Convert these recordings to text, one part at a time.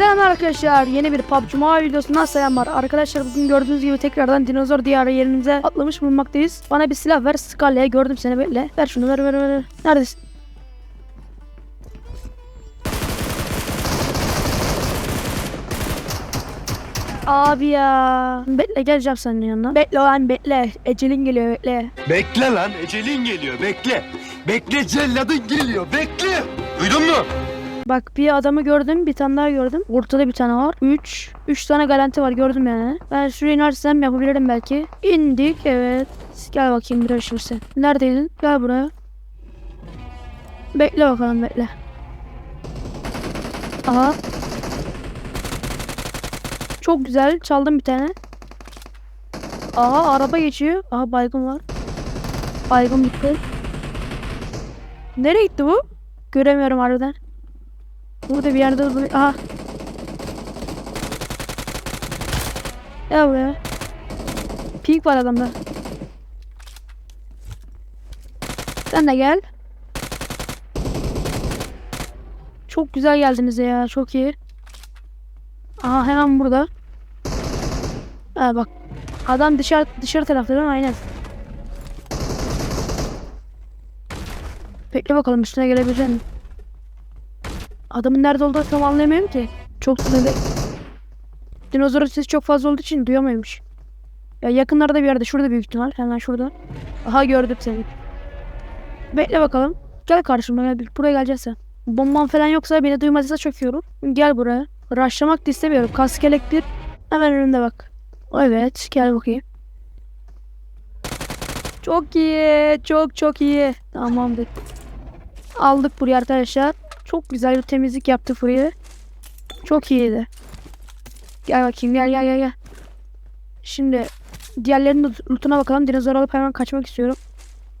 Selam arkadaşlar. Yeni bir PUBG Mobile videosundan selamlar. Arkadaşlar bugün gördüğünüz gibi tekrardan dinozor diyarı yerimize atlamış bulunmaktayız. Bana bir silah ver. Scarlet'e gördüm seni bekle. Ver şunu ver ver. ver. Neredesin? Abi ya. Bekle geleceğim senin yanına. Bekle lan bekle. Ecelin geliyor bekle. Bekle lan ecelin geliyor bekle. Bekle celladın geliyor bekle. Duydun mu? Bak bir adamı gördüm, bir tane daha gördüm. Ortada bir tane var. 3. 3 tane garanti var gördüm yani. Ben şuraya inersem yapabilirim belki. İndik evet. Gel bakayım şimdi sen. Neredeydin? Gel buraya. Bekle bakalım bekle. Aha. Çok güzel. Çaldım bir tane. Aha araba geçiyor. Aha baygın var. Baygın bitti. Nereye gitti bu? Göremiyorum harbiden. Burada bir yerde dur. Aha. Gel buraya. Pink var adamda. Sen de gel. Çok güzel geldiniz ya. Çok iyi. Aha hemen burada. Ha bak. Adam dışarı dışarı tarafta değil mi? Aynen. Bekle bakalım üstüne gelebilecek mi? Adamın nerede olduğunu tam anlayamıyorum ki. Çok sinirli. Dinozorun sesi çok fazla olduğu için duyamıyormuş. Ya yakınlarda bir yerde. Şurada büyük ihtimal. Hemen şurada. Aha gördüm seni. Bekle bakalım. Gel karşıma gel. Buraya geleceksin. Bomban falan yoksa beni iyi olur. Gel buraya. Rushlamak da istemiyorum. Kaskelek bir. Hemen önümde bak. Evet. Gel bakayım. Çok iyi. Çok çok iyi. Tamamdır. Aldık buraya arkadaşlar. Çok güzel bir temizlik yaptı burayı. Çok iyiydi. Gel bakayım gel gel gel gel. Şimdi diğerlerinin lootuna bakalım. Dinozor alıp hemen kaçmak istiyorum.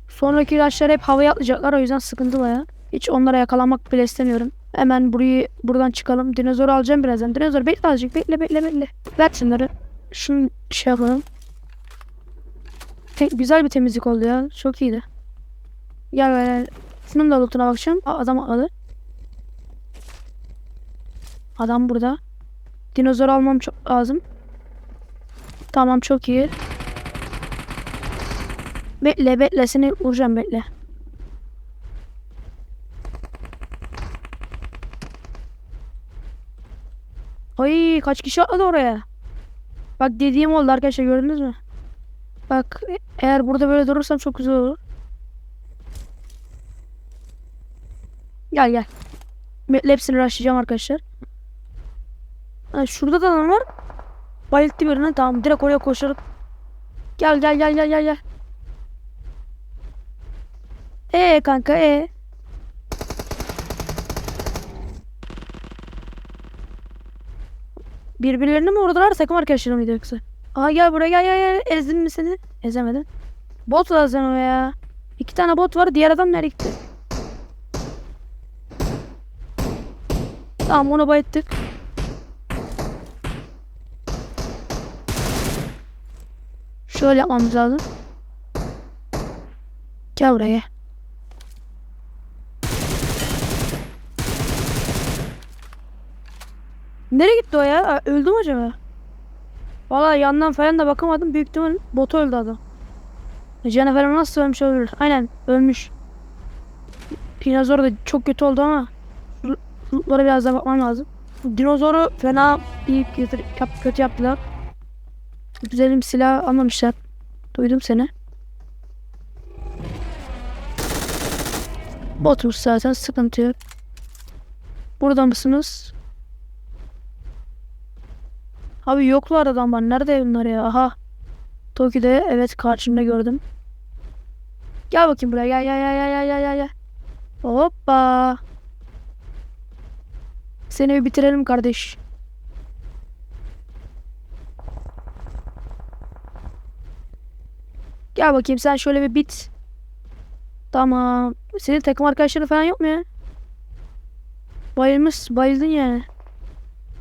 Sonraki ilaçlar hep havaya atlayacaklar o yüzden sıkıntı baya. Hiç onlara yakalanmak bile istemiyorum. Hemen burayı buradan çıkalım. Dinozoru alacağım birazdan. Dinozor bekle azıcık bekle bekle bekle. Ver şunları. Şunu şey yapalım. Te- güzel bir temizlik oldu ya. Çok iyiydi. Gel gel. Şunun da lootuna bakacağım. Aa, adam atladı. Adam burada. Dinozor almam çok lazım. Tamam çok iyi. Bekle bekle seni vuracağım bekle. Ay kaç kişi atladı oraya. Bak dediğim oldu arkadaşlar gördünüz mü? Bak e- eğer burada böyle durursam çok güzel olur. Gel gel. Hepsini rushlayacağım arkadaşlar. Ha, şurada da adam var. Bayılttı birini. Tamam direkt oraya koşarak. Gel gel gel gel gel gel. Ee kanka ee. Birbirlerini mi vurdular takım arkadaşları mıydı yoksa? Aa gel buraya gel gel gel. Ezdin mi seni? Ezemedin. Bot lazım ama ya. İki tane bot var. Diğer adam nereye gitti? Tamam onu bayılttık. Şöyle yapmamız lazım. Gel buraya. Nereye gitti o ya? Öldü mü acaba? Valla yandan falan da bakamadım. Büyük ihtimal botu öldü adam. Canı falan nasıl ölmüş olabilir? Aynen ölmüş. Dinozor da çok kötü oldu ama Lootlara biraz daha bakmam lazım. Dinozoru fena bir kötü, kötü yaptılar. Güzel bir silah almamışlar. Duydum seni. Botmuş zaten sıkıntı yok. Burada mısınız? Abi yoklar adamlar. Nerede bunlar ya? Aha. Toki'de evet karşımda gördüm. Gel bakayım buraya. Gel gel gel gel gel gel gel. Hoppa. Seni bir bitirelim kardeş. Gel bakayım sen şöyle bir bit. Tamam. Senin takım arkadaşların falan yok mu ya? Bayılmış, bayıldın yani.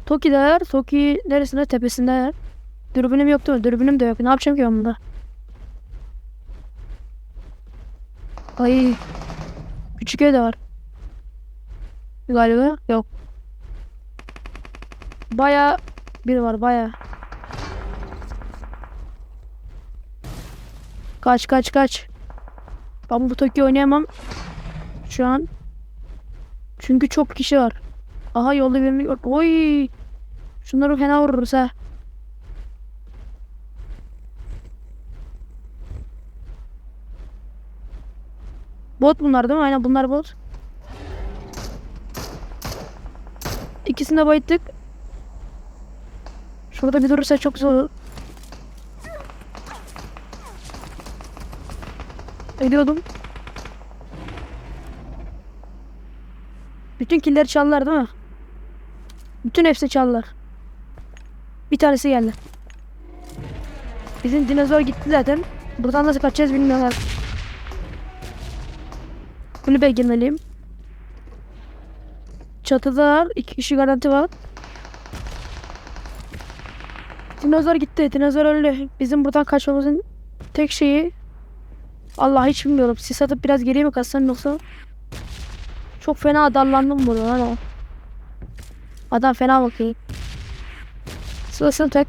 Toki'deler. Toki neresinde? Tepesindeler. Dürbünüm yok değil mi? Dürbünüm de yok. Ne yapacağım ki ben bunda? Ay. Küçük ev de var. Galiba yok. Baya biri var baya. Kaç kaç kaç. Ben bu Tokyo oynayamam. Şu an. Çünkü çok kişi var. Aha yolda birini gör. Oy. Şunları fena vururuz ha. Bot bunlar değil mi? Aynen bunlar bot. İkisini de bayıttık. Şurada bir durursa çok güzel olur. Ediyordum. Bütün killeri çaldılar değil mi? Bütün hepsi çaldılar. Bir tanesi geldi. Bizim dinozor gitti zaten. Buradan nasıl kaçacağız bilmiyorlar. Kulübe girmeliyim. Çatıdalar. iki kişi garanti var. Dinozor gitti. Dinozor öldü. Bizim buradan kaçmamızın tek şeyi Allah hiç bilmiyorum. Sis atıp biraz geriye mi kaçsam yoksa çok fena darlandım burada lan. Adam fena bakıyor. Sırasını tek.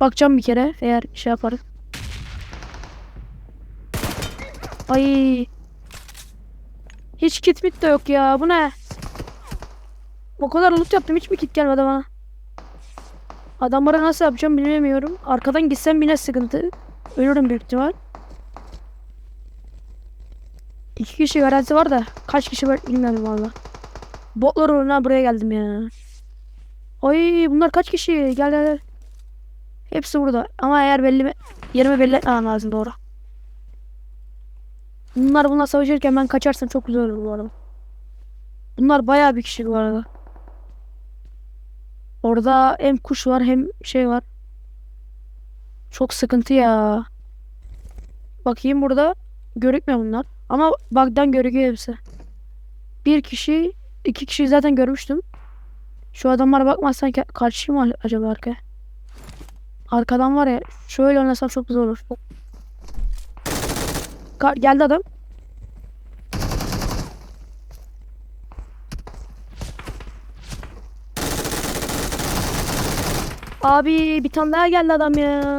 Bakacağım bir kere eğer şey yaparız. Ay. Hiç kit mit de yok ya. Bu ne? O kadar loot yaptım hiç mi kit gelmedi bana? Adamlara nasıl yapacağım bilmiyorum. Arkadan gitsem yine sıkıntı. Ölürüm büyük ihtimal. İki kişi garanti var da kaç kişi var bilmiyorum valla. Botlar uğruna buraya geldim ya. Ay bunlar kaç kişi? Gel gel. Hepsi burada. Ama eğer belli mi? Yerimi belli etmem lazım doğru. Bunlar bunlar savaşırken ben kaçarsam çok güzel olur bu arada. Bunlar bayağı bir kişi bu arada. Orada hem kuş var hem şey var. Çok sıkıntı ya. Bakayım burada görükmüyor bunlar. Ama bug'dan görüküyor hepsi. Bir kişi, iki kişi zaten görmüştüm. Şu adamlara bakmazsan ka- karşı mı acaba arka? Arkadan var ya şöyle oynasam çok güzel olur. Ka- geldi adam. Abi bir tane daha geldi adam ya.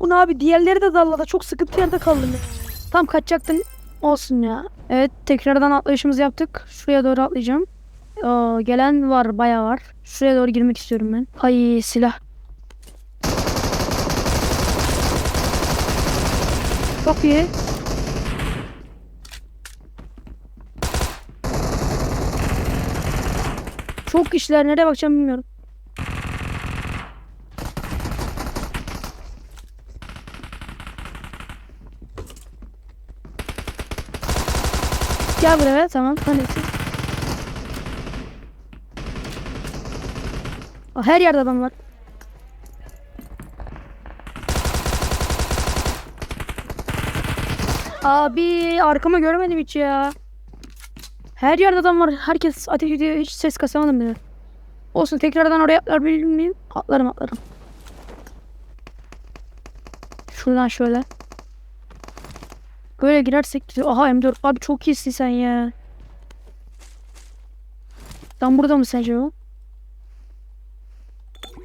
Bu ne abi diğerleri de dallada çok sıkıntı yerde kaldım ya. Tam kaçacaktın olsun ya. Evet tekrardan atlayışımızı yaptık. Şuraya doğru atlayacağım. Oo, gelen var bayağı var. Şuraya doğru girmek istiyorum ben. Ay silah. Çok iyi. Çok kişiler nereye bakacağım bilmiyorum. Gel buraya tamam. Tanesi. Aa, Her yerde adam var. Abi arkama görmedim hiç ya. Her yerde adam var. Herkes ateş ediyor. Hiç ses kasamadım bile. Olsun tekrardan oraya atlar bilir? Atlarım atlarım. Şuradan şöyle. Böyle girersek aha M4 abi çok iyisin sen ya. Tam burada mı sence o?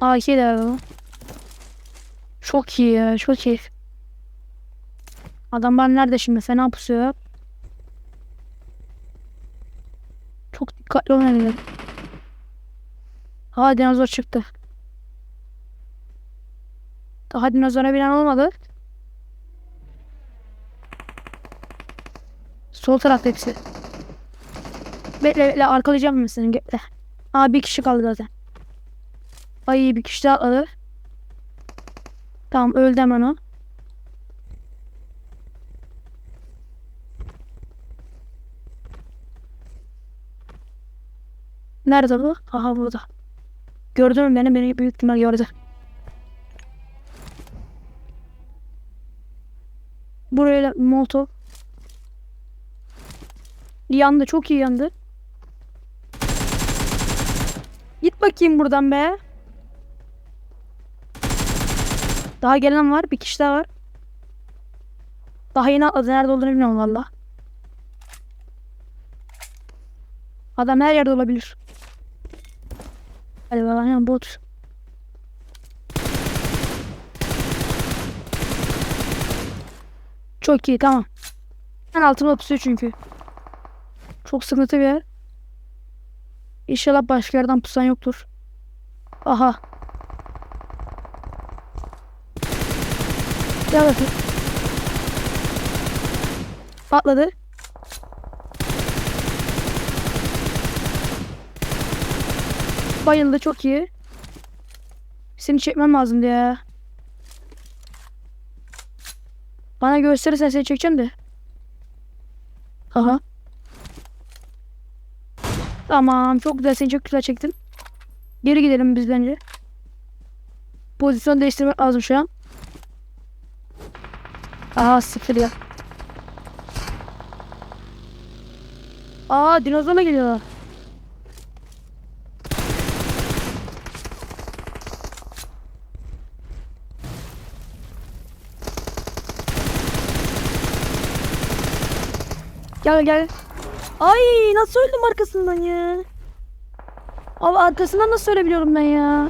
Aa iki de o. Çok iyi ya çok iyi. Adamlar nerede şimdi fena pusuyor. Çok dikkatli olmalıyım. Ha dinozor çıktı. Daha dinozora binen olmadı. Sol tarafta hepsi. Bekle bekle arkalayacağım ben seni bekle. Aa bir kişi kaldı zaten. Ay bir kişi daha atladı. Tamam öldü hemen o. Nerede bu? Aha burada. Gördün mü beni? Beni büyük ihtimal gördü. Buraya molotov. Yandı çok iyi yandı. Git bakayım buradan be. Daha gelen var. Bir kişi daha var. Daha yeni atladı. Nerede olduğunu bilmiyorum valla. Adam her yerde olabilir. Galiba aynen bot. Çok iyi tamam. Ben altıma tutuyor çünkü. Çok sıkıntı bir yer. İnşallah başka yerden pusan yoktur. Aha. Gel bakayım. Patladı. Bayıldı çok iyi. Seni çekmem lazımdı ya. Bana gösterirsen seni çekeceğim de. Aha. Tamam çok güzel seni çok güzel çektim. Geri gidelim biz bence. Pozisyon değiştirmek lazım şu an. Aha sıfır ya. Aa dinozorla geliyorlar. Gel gel. Ay nasıl öldüm arkasından ya? Abi arkasından nasıl ölebiliyorum ben ya?